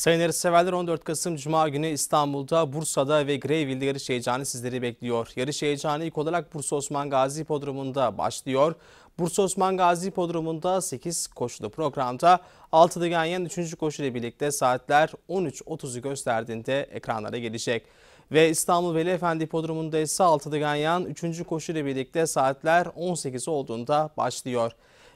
Sayın yarış severler 14 Kasım Cuma günü İstanbul'da, Bursa'da ve Greyville'de yarış heyecanı sizleri bekliyor. Yarış heyecanı ilk olarak Bursa Osman Gazi Podrumu'nda başlıyor. Bursa Osman Gazi Podrumu'nda 8 koşulu programda 6 Ganyan 3. koşu ile birlikte saatler 13.30'u gösterdiğinde ekranlara gelecek. Ve İstanbul Veli Efendi Podrumu'nda ise 6 Ganyan 3. koşu ile birlikte saatler 18 olduğunda başlıyor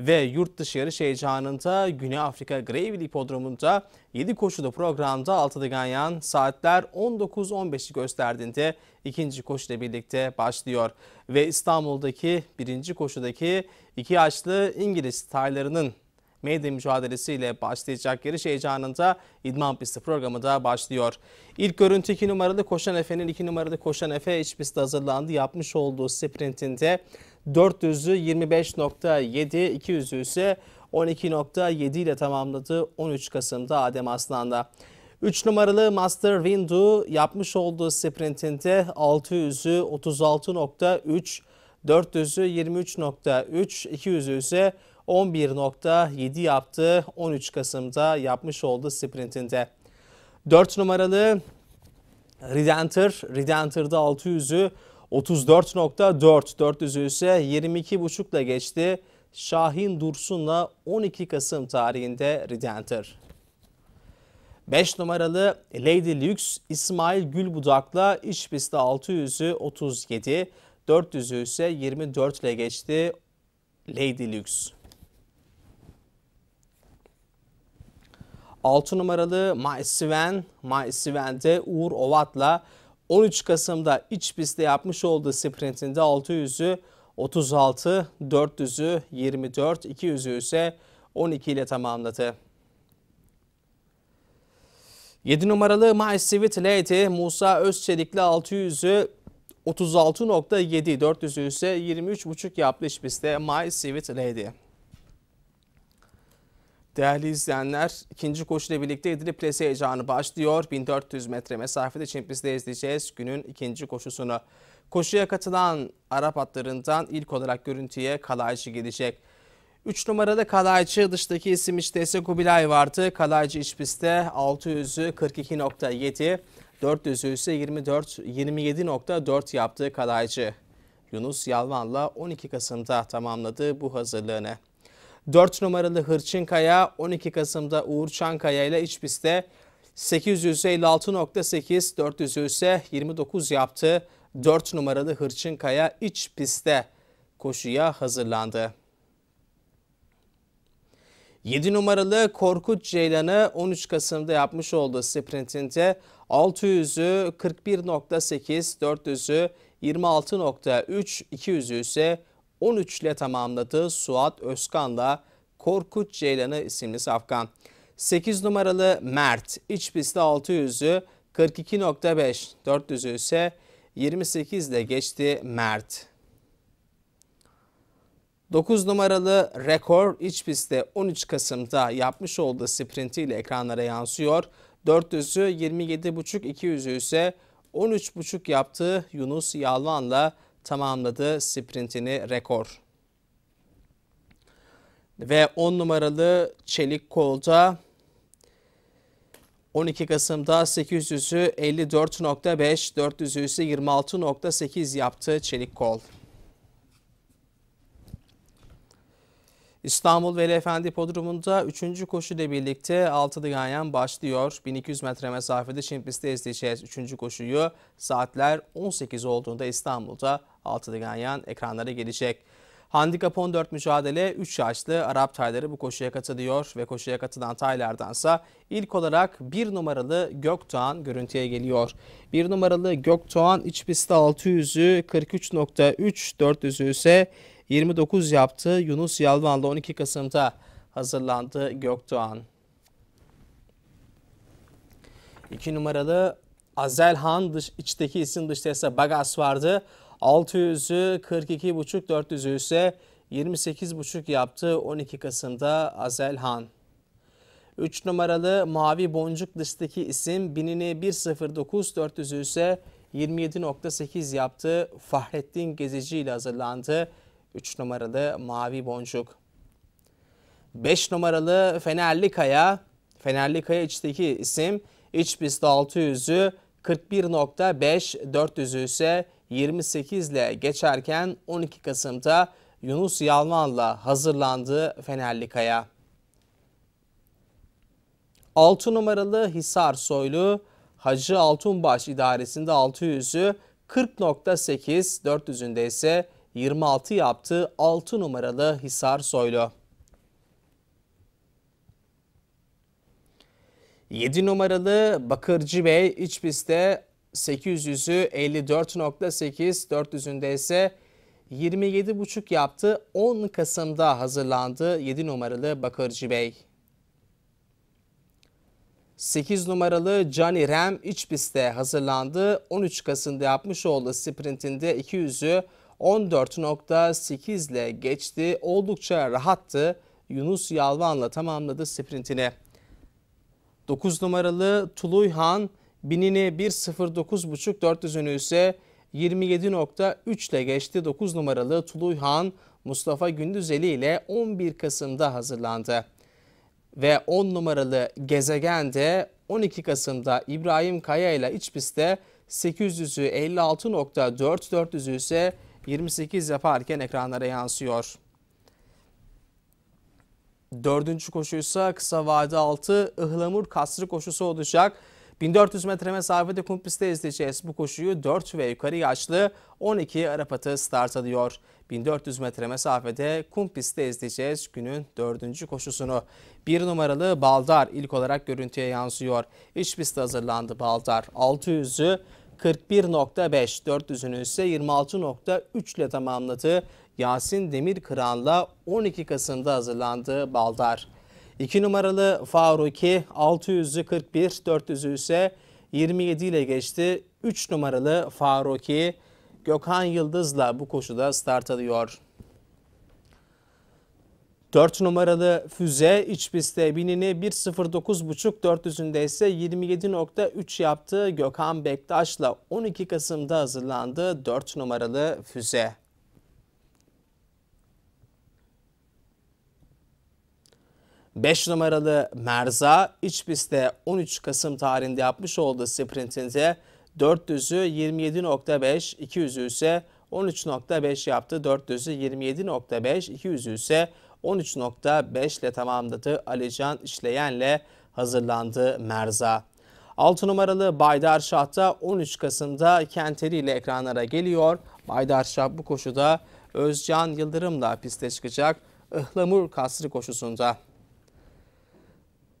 ve yurt dışı yarış heyecanında Güney Afrika Greyville Hipodromu'nda 7 koşulu programda altılı ganyan saatler 19.15'i gösterdiğinde ikinci koşuyla birlikte başlıyor. Ve İstanbul'daki birinci koşudaki iki yaşlı İngiliz taylarının meydan mücadelesiyle başlayacak yarış heyecanında idman pisti programı da başlıyor. İlk görüntü 2 numaralı Koşan Efe'nin 2 numaralı Koşan Efe iç pistte hazırlandı. Yapmış olduğu sprintinde 400'ü 25.7, 200'ü ise 12.7 ile tamamladı 13 Kasım'da Adem Aslan'da. 3 numaralı Master Windu yapmış olduğu sprintinde 600'ü 36.3, 400'ü 23.3, 200'ü ise 11.7 yaptı 13 Kasım'da yapmış olduğu sprintinde. 4 numaralı Redentor, Redentor'da 600'ü 34.4, 400'ü ise 22.5 ile geçti. Şahin Dursun'la 12 Kasım tarihinde Redentor. 5 numaralı Lady Lux İsmail Gülbudak'la iç pistte 600'ü 37, 400'ü ise 24 ile geçti Lady Lux. 6 numaralı My Sven'de Uğur Ovat'la 13 Kasım'da iç pistte yapmış olduğu sprintinde 600'ü 36, 400'ü 24, 200'ü ise 12 ile tamamladı. 7 numaralı My Sweet Lady Musa Özçelik'le 600'ü 36.7, 400'ü ise 23.5 yaptı iç pistte My Sweet Lady. Değerli izleyenler, ikinci koşuyla birlikte İdili Plesi heyecanı başlıyor. 1400 metre mesafede Çimpis'te izleyeceğiz günün ikinci koşusunu. Koşuya katılan Arap atlarından ilk olarak görüntüye Kalaycı gelecek. 3 numaralı Kalaycı dıştaki isim işte Kubilay vardı. Kalaycı iç pistte 600'ü 42.7, 400'ü ise 24 27.4 yaptı Kalaycı. Yunus Yalvan'la 12 Kasım'da tamamladı bu hazırlığını. 4 numaralı Hırçınkaya 12 Kasım'da Uğur Çankaya ile iç pistte 856.8 400 ise 29 yaptı. 4 numaralı Hırçınkaya iç pistte koşuya hazırlandı. 7 numaralı Korkut Ceylan'ı 13 Kasım'da yapmış olduğu sprintinde 600'ü 41.8, 400'ü 26.3, 200'ü ise 13 ile tamamladı Suat Özkan'la Korkut Ceylan'ı isimli safkan. 8 numaralı Mert iç pistte 600'ü 42.5 400'ü ise 28 ile geçti Mert. 9 numaralı rekor iç pistte 13 Kasım'da yapmış olduğu sprintiyle ekranlara yansıyor. 400'ü 27.5 200'ü ise 13.5 yaptığı Yunus Yalvan'la tamamladı sprintini rekor. Ve 10 numaralı Çelik Kol'da 12 Kasım'da 800'ü 54.5, 400'ü ise 26.8 yaptı Çelik Kol. İstanbul Veli Efendi Podrumu'nda 3. koşu ile birlikte 6 Ganyan başlıyor. 1200 metre mesafede Çin izleyeceğiz 3. koşuyu. Saatler 18 olduğunda İstanbul'da 6 Ganyan ekranlara gelecek. Handikap 14 mücadele 3 yaşlı Arap tayları bu koşuya katılıyor ve koşuya katılan taylardansa ilk olarak 1 numaralı Gökdoğan görüntüye geliyor. 1 numaralı Gökdoğan iç pistte 600'ü 43.3 400'ü ise 29 yaptı. Yunus Yalvan'la 12 Kasım'da hazırlandı Gökdoğan. 2 numaralı Azelhan dış, içteki isim dışta ise Bagas vardı. 600'ü 42,5 400'ü ise 28,5 yaptı 12 Kasım'da Azelhan. 3 numaralı Mavi Boncuk dıştaki isim binini 109 400'ü ise 27.8 yaptı. Fahrettin Gezici ile hazırlandı. 3 numaralı Mavi Boncuk. 5 numaralı Fenerli Kaya. Fenerli Kaya içteki isim iç pist 600'ü 41.5 400'ü ise 28 ile geçerken 12 Kasım'da Yunus Yalman'la hazırlandı Fenerli Kaya. 6 numaralı Hisar Soylu Hacı Altunbaş idaresinde 600'ü 40.8 400'ünde ise 26 yaptı 6 numaralı Hisar Soylu. 7 numaralı Bakırcı Bey iç pistte 800'ü 54.8 400'ünde ise 27.5 yaptı. 10 Kasım'da hazırlandı 7 numaralı Bakırcı Bey. 8 numaralı Johnny Ram iç pistte hazırlandı. 13 Kasım'da yapmış olduğu sprintinde 200'ü 14.8 ile geçti. Oldukça rahattı. Yunus Yalvan'la tamamladı sprintini. 9 numaralı Tuluyhan binini 1.09.5 400'ünü ise 27.3 ile geçti. 9 numaralı Tuluyhan Mustafa Gündüzeli ile 11 Kasım'da hazırlandı. Ve 10 numaralı Gezegen de 12 Kasım'da İbrahim Kaya ile iç pistte 800'ü 56.4 400'ü ise 28 yaparken ekranlara yansıyor. Dördüncü koşuysa kısa vade altı ıhlamur kasrı koşusu olacak. 1400 metre mesafede kum pistte izleyeceğiz bu koşuyu 4 ve yukarı yaşlı 12 Arap atı start alıyor. 1400 metre mesafede kum pistte izleyeceğiz günün dördüncü koşusunu. Bir numaralı Baldar ilk olarak görüntüye yansıyor. İç pistte hazırlandı Baldar. 600'ü 41.5, 400'ünü ise 26.3 ile tamamladı. Yasin Demirkıran'la 12 Kasım'da hazırlandı Baldar. 2 numaralı Faruki 600'ü 41, 400'ü ise 27 ile geçti. 3 numaralı Faruki Gökhan Yıldız'la bu koşuda start alıyor. 4 numaralı füze iç pistte binini 1.09.5 400'ünde ise 27.3 yaptı. Gökhan Bektaş'la 12 Kasım'da hazırlandı 4 numaralı füze. 5 numaralı Merza iç pistte 13 Kasım tarihinde yapmış olduğu sprintinde 400'ü 27.5, 200'ü ise 13.5 yaptı. 400'ü 27.5, 200'ü ise 13.5 ile tamamladı. Alican İşleyen'le hazırlandı Merza. 6 numaralı Baydar Şah da 13 Kasım'da Kenteri ile ekranlara geliyor. Baydar Şah bu koşuda Özcan Yıldırım'la piste çıkacak. Ihlamur kasrı koşusunda.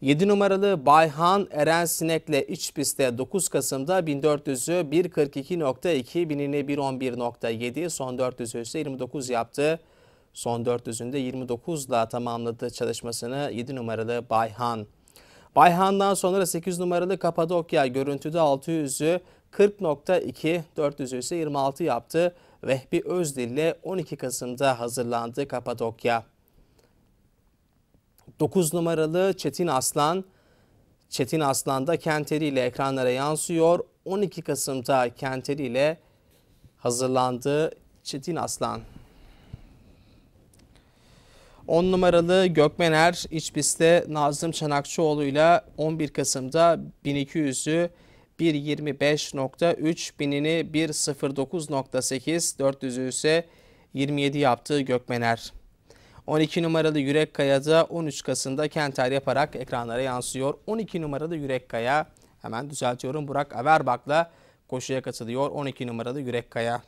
7 numaralı Bayhan Eren Sinek'le iç pistte 9 Kasım'da 1400'ü 1.42.2, binini 1.11.7, son 400'ü ise 29 yaptı. Son 400'ünde 29 ile tamamladı çalışmasını 7 numaralı Bayhan. Bayhan'dan sonra 8 numaralı Kapadokya görüntüde 600'ü 40.2, 400'ü ise 26 yaptı. Vehbi Özdil ile 12 Kasım'da hazırlandı Kapadokya. 9 numaralı Çetin Aslan. Çetin Aslan da Kenteri ile ekranlara yansıyor. 12 Kasım'da Kenteri ile hazırlandı Çetin Aslan. 10 numaralı Gökmener iç Nazım Çanakçıoğlu ile 11 Kasım'da 1200'ü 1.25.3 binini 1.09.8 400'ü ise 27 yaptı Gökmener. 12 numaralı Yürek Kaya'da 13 Kasım'da Kenter yaparak ekranlara yansıyor. 12 numaralı Yürek Kaya hemen düzeltiyorum Burak Averbak'la koşuya katılıyor. 12 numaralı Yürek Kaya.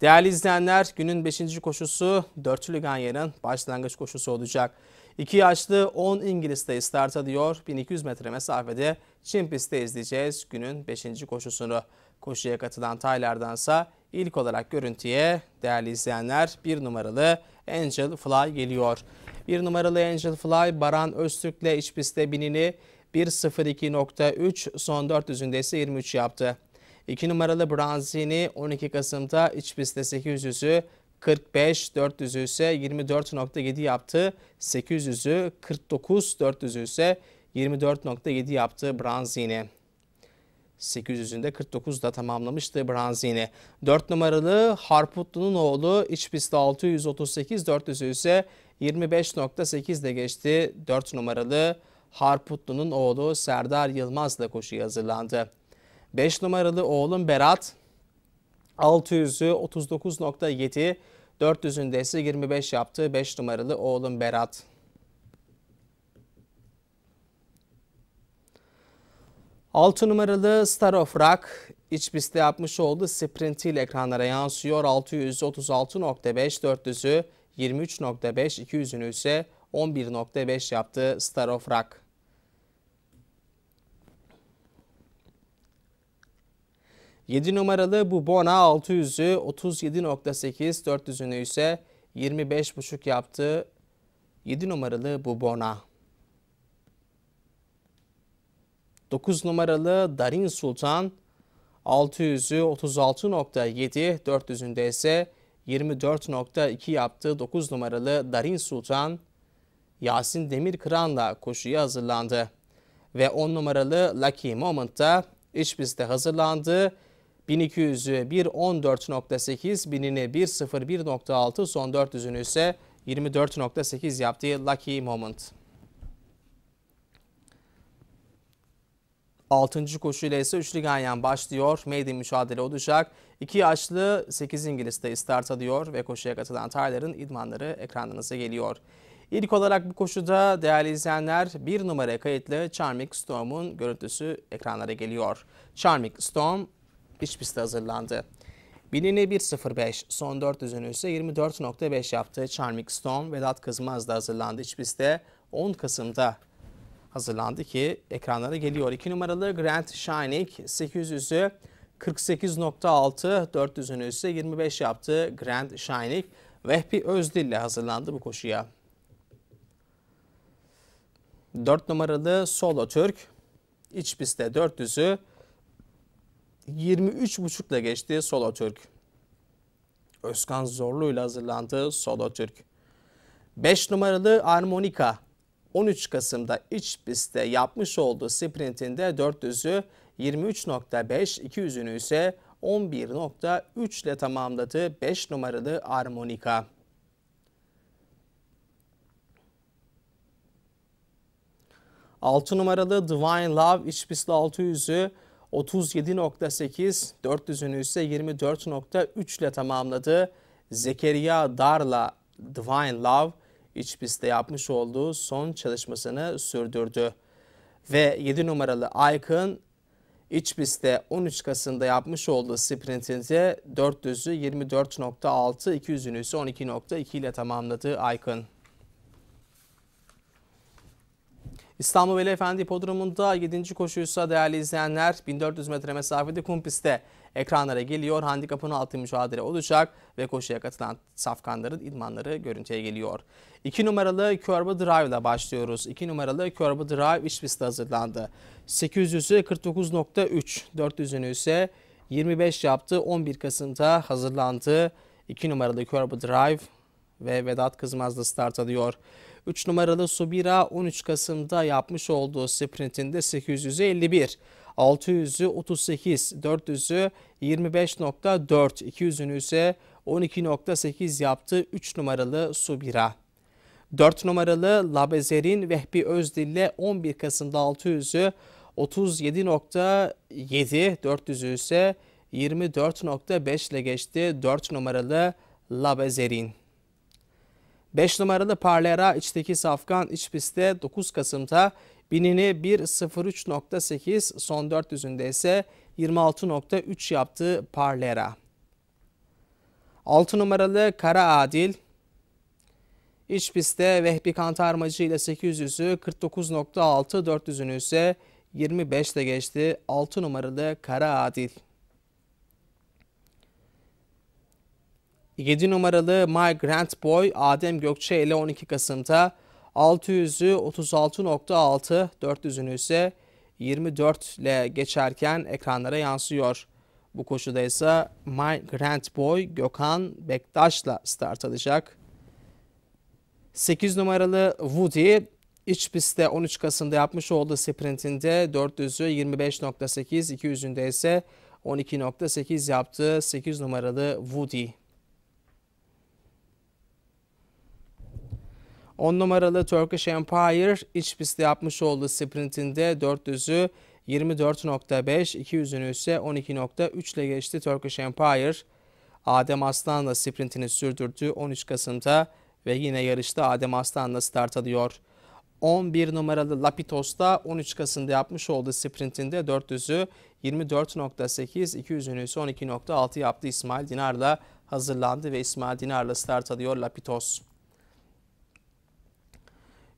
Değerli izleyenler günün 5. koşusu Dörtlü Ganyan'ın başlangıç koşusu olacak. 2 yaşlı 10 İngiliz'de start alıyor. 1200 metre mesafede Çin pistte izleyeceğiz günün 5. koşusunu. Koşuya katılan taylardansa ilk olarak görüntüye değerli izleyenler bir numaralı Angel Fly geliyor. Bir numaralı Angel Fly Baran Öztürk'le iç pistte binini 1.02.3 son 400'ünde ise 23 yaptı. 2 numaralı Branzini 12 Kasım'da iç pistte 800'ü 45, 400'ü ise 24.7 yaptı. 800'ü 49, 400'ü ise 24.7 yaptı Branzini. 800'ünde 49'da tamamlamıştı Branzini. 4 numaralı Harputlu'nun oğlu iç pistte 638, 400'ü ise 25.8 de geçti. 4 numaralı Harputlu'nun oğlu Serdar Yılmaz da koşuya hazırlandı. 5 numaralı oğlum Berat 600'ü 39.7, 400'ünde ise 25 yaptı. 5 numaralı oğlum Berat. Altı numaralı Star of Rock iç pistte yapmış olduğu sprintiyle ekranlara yansıyor. 636.5, 400'ü 23.5, 200'ünü ise 11.5 yaptı Star of Rock. 7 numaralı Bubona 600'ü 37.8, 400'ünü ise 25.5 yaptı. 7 numaralı Bubona. 9 numaralı Darin Sultan 600'ü 36.7, 400'ünde ise 24.2 yaptı. 9 numaralı Darin Sultan Yasin Demirkıran'la koşuya hazırlandı. Ve 10 numaralı Lucky Moment'ta iç pistte hazırlandı. 1200'ü 1.14.8, binini 1.01.6, son 400'ünü ise 24.8 yaptığı Lucky Moment. 6. koşuyla ise üçlü ganyan başlıyor. Maiden mücadele olacak. 2 yaşlı 8 İngiliz'de start alıyor ve koşuya katılan Tyler'ın idmanları ekranınıza geliyor. İlk olarak bu koşuda değerli izleyenler bir numara kayıtlı Charming Storm'un görüntüsü ekranlara geliyor. Charming Storm iç pistte hazırlandı. Binini 1.05, son 400'ünü ise 24.5 yaptı. Charming Storm, Vedat Kızmaz da hazırlandı iç pistte. 10 Kasım'da hazırlandı ki ekranlara geliyor. 2 numaralı Grand Shining 800'ü 48.6, 400'ünü ise 25 yaptı. Grand Shining Vehbi Özdil ile hazırlandı bu koşuya. 4 numaralı Solo Türk iç pistte 400'ü 23.5 ile geçti Solo Türk. Özkan Zorlu ile hazırlandı Solo Türk. 5 numaralı Armonika 13 Kasım'da iç pistte yapmış olduğu sprintinde 400'ü 23.5, 200'ünü ise 11.3 ile tamamladı 5 numaralı Armonika. Altı numaralı Divine Love iç pistte 600'ü 37.8, 400'ünü ise 24.3 ile tamamladı. Zekeriya Dar'la Divine Love iç pistte yapmış olduğu son çalışmasını sürdürdü. Ve 7 numaralı Icon iç pistte 13 Kasım'da yapmış olduğu sprintinde 400'ü 24.6, 200'ünü ise 12.2 ile tamamladı Icon. İstanbul Veli Efendi Hipodromu'nda 7. koşuysa değerli izleyenler 1400 metre mesafede kum pistte ekranlara geliyor. Handikapın altı mücadele olacak ve koşuya katılan safkanların idmanları görüntüye geliyor. 2 numaralı Körbe Drive ile başlıyoruz. 2 numaralı Körbe Drive iç pistte hazırlandı. 800'ü 49.3, 400'ünü ise 25 yaptı. 11 Kasım'da hazırlandı. 2 numaralı Körbe Drive ve Vedat Kızmaz'da start alıyor. 3 numaralı Subira 13 Kasım'da yapmış olduğu sprintinde 800'ü 51, 600'ü 38, 400'ü 25.4, 200'ünü ise 12.8 yaptı 3 numaralı Subira. 4 numaralı Labezerin Vehbi Özdil'le 11 Kasım'da 600'ü 37.7, 400'ü ise 24.5 ile geçti 4 numaralı Labezerin. 5 numaralı Parlera içteki Safkan iç pistte 9 Kasım'da binini 1.03.8 son 400'ünde ise 26.3 yaptı Parlera. 6 numaralı Kara Adil iç pistte Vehbi Kantarmacı ile 800'ü 49.6 400'ünü ise 25 ile geçti 6 numaralı Kara Adil. 7 numaralı My Grant Boy Adem Gökçe ile 12 Kasım'da 600'ü 36.6, 400'ünü ise 24 ile geçerken ekranlara yansıyor. Bu koşuda ise My Grand Boy Gökhan Bektaş'la start alacak. 8 numaralı Woody iç pistte 13 Kasım'da yapmış olduğu sprintinde 400'ü 25.8, 200'ünde ise 12.8 yaptı 8 numaralı Woody. 10 numaralı Turkish Empire iç pistte yapmış olduğu sprintinde 400'ü 24.5, 200'ünü ise 12.3 ile geçti Turkish Empire. Adem Aslan'la sprintini sürdürdü 13 Kasım'da ve yine yarışta Adem Aslan'la start alıyor. 11 numaralı Lapitos'ta 13 Kasım'da yapmış olduğu sprintinde 400'ü 24.8, 200'ünü ise 12.6 yaptı İsmail Dinar'la hazırlandı ve İsmail Dinar'la start alıyor Lapitos.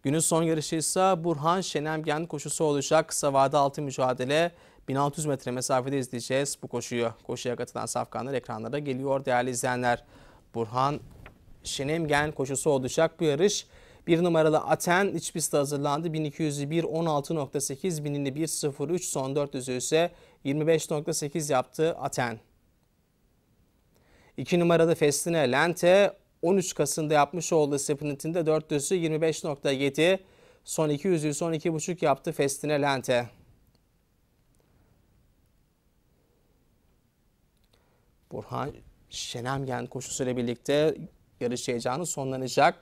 Günün son yarışı ise Burhan Şenemgen koşusu olacak. Kısa vade altı mücadele 1600 metre mesafede izleyeceğiz bu koşuyu. Koşuya katılan safkanlar ekranlara geliyor değerli izleyenler. Burhan Şenemgen koşusu olacak bu yarış. Bir numaralı Aten iç pistte hazırlandı. 1201 16.8 binini 1.03 son 400'ü ise 25.8 yaptı Aten. 2 numaralı Festine Lente 13 Kasım'da yapmış olduğu sprintinde 400'ü 25.7 son 200'ü son 2.5 yaptı Festine Lente. Burhan Şenemgen koşusuyla birlikte yarış heyecanı sonlanacak.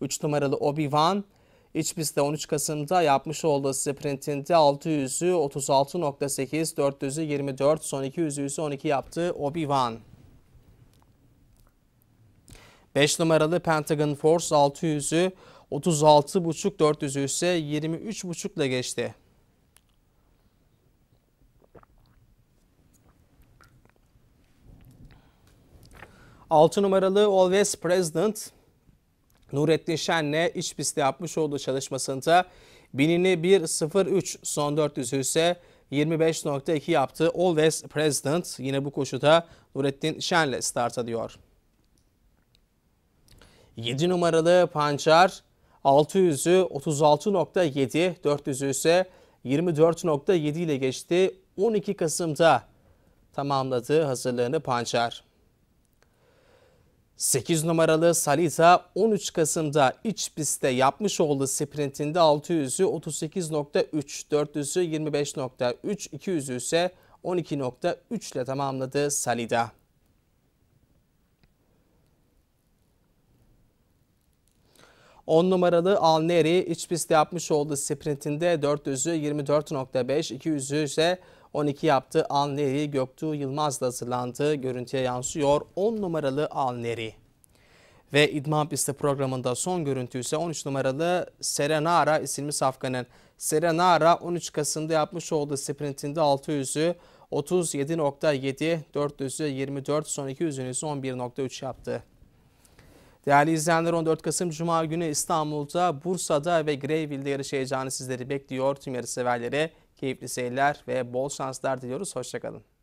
3 numaralı Obi-Wan iç pistte 13 Kasım'da yapmış olduğu sprintinde 600'ü 36.8, 400'ü 24, son 200'ü ise 12 yaptı Obi-Wan. 5 numaralı Pentagon Force 600'ü 36.5, 400'ü ise 23.5 ile geçti. Altı numaralı Always President Nurettin Şen'le iç pistte yapmış olduğu çalışmasında binini 1.03 son 400'ü ise 25.2 yaptı. Always President yine bu koşuda Nurettin Şen'le start alıyor. 7 numaralı Pancar 600'ü 36.7, 400'ü ise 24.7 ile geçti. 12 Kasım'da tamamladı hazırlığını Pancar. 8 numaralı Salita 13 Kasım'da iç pistte yapmış olduğu sprintinde 600'ü 38.3, 400'ü 25.3, 200'ü ise 12.3 ile tamamladı Salida. On numaralı Alneri iç pistte yapmış olduğu sprintinde 400'ü 24.5, 200'ü ise 12 yaptı. Alneri Göktuğ Yılmaz'la hazırlandı. Görüntüye yansıyor 10 numaralı Alneri. Ve İdman Pisti programında son görüntü ise 13 numaralı Serenara isimli safkanın. Serenara 13 Kasım'da yapmış olduğu sprintinde 600'ü 37.7, 400'ü 24, son 200'ünü ise 11.3 yaptı. Değerli izleyenler 14 Kasım Cuma günü İstanbul'da, Bursa'da ve Greyville'de yarış heyecanı sizleri bekliyor. Tüm yarış severlere keyifli seyirler ve bol şanslar diliyoruz. Hoşçakalın.